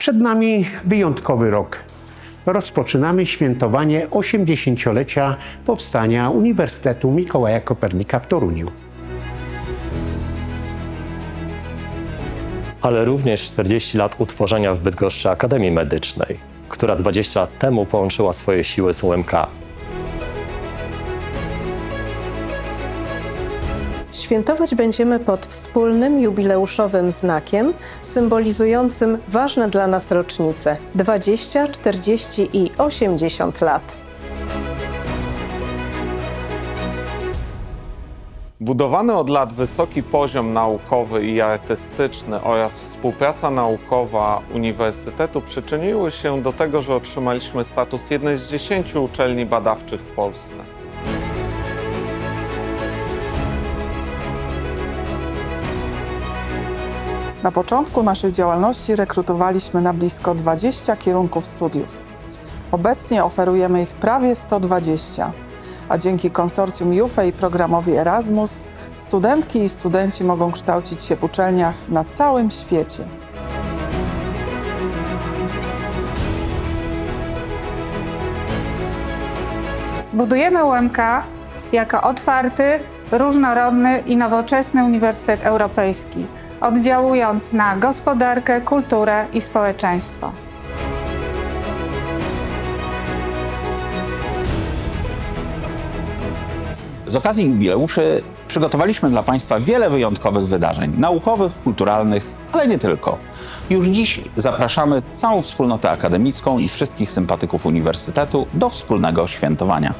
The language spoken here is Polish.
Przed nami wyjątkowy rok. Rozpoczynamy świętowanie 80-lecia powstania Uniwersytetu Mikołaja Kopernika w Toruniu. ale również 40 lat utworzenia w Bydgoszczy Akademii Medycznej, która 20 lat temu połączyła swoje siły z UMK. Świętować będziemy pod wspólnym jubileuszowym znakiem symbolizującym ważne dla nas rocznice 20, 40 i 80 lat. Budowany od lat wysoki poziom naukowy i artystyczny oraz współpraca naukowa Uniwersytetu przyczyniły się do tego, że otrzymaliśmy status jednej z dziesięciu uczelni badawczych w Polsce. Na początku naszej działalności rekrutowaliśmy na blisko 20 kierunków studiów. Obecnie oferujemy ich prawie 120, a dzięki konsorcjum JUFE i programowi Erasmus studentki i studenci mogą kształcić się w uczelniach na całym świecie. Budujemy UMK jako otwarty, różnorodny i nowoczesny Uniwersytet Europejski, oddziałując na gospodarkę, kulturę i społeczeństwo. Z okazji jubileuszy przygotowaliśmy dla Państwa wiele wyjątkowych wydarzeń naukowych, kulturalnych, ale nie tylko. Już dziś zapraszamy całą wspólnotę akademicką i wszystkich sympatyków Uniwersytetu do wspólnego świętowania.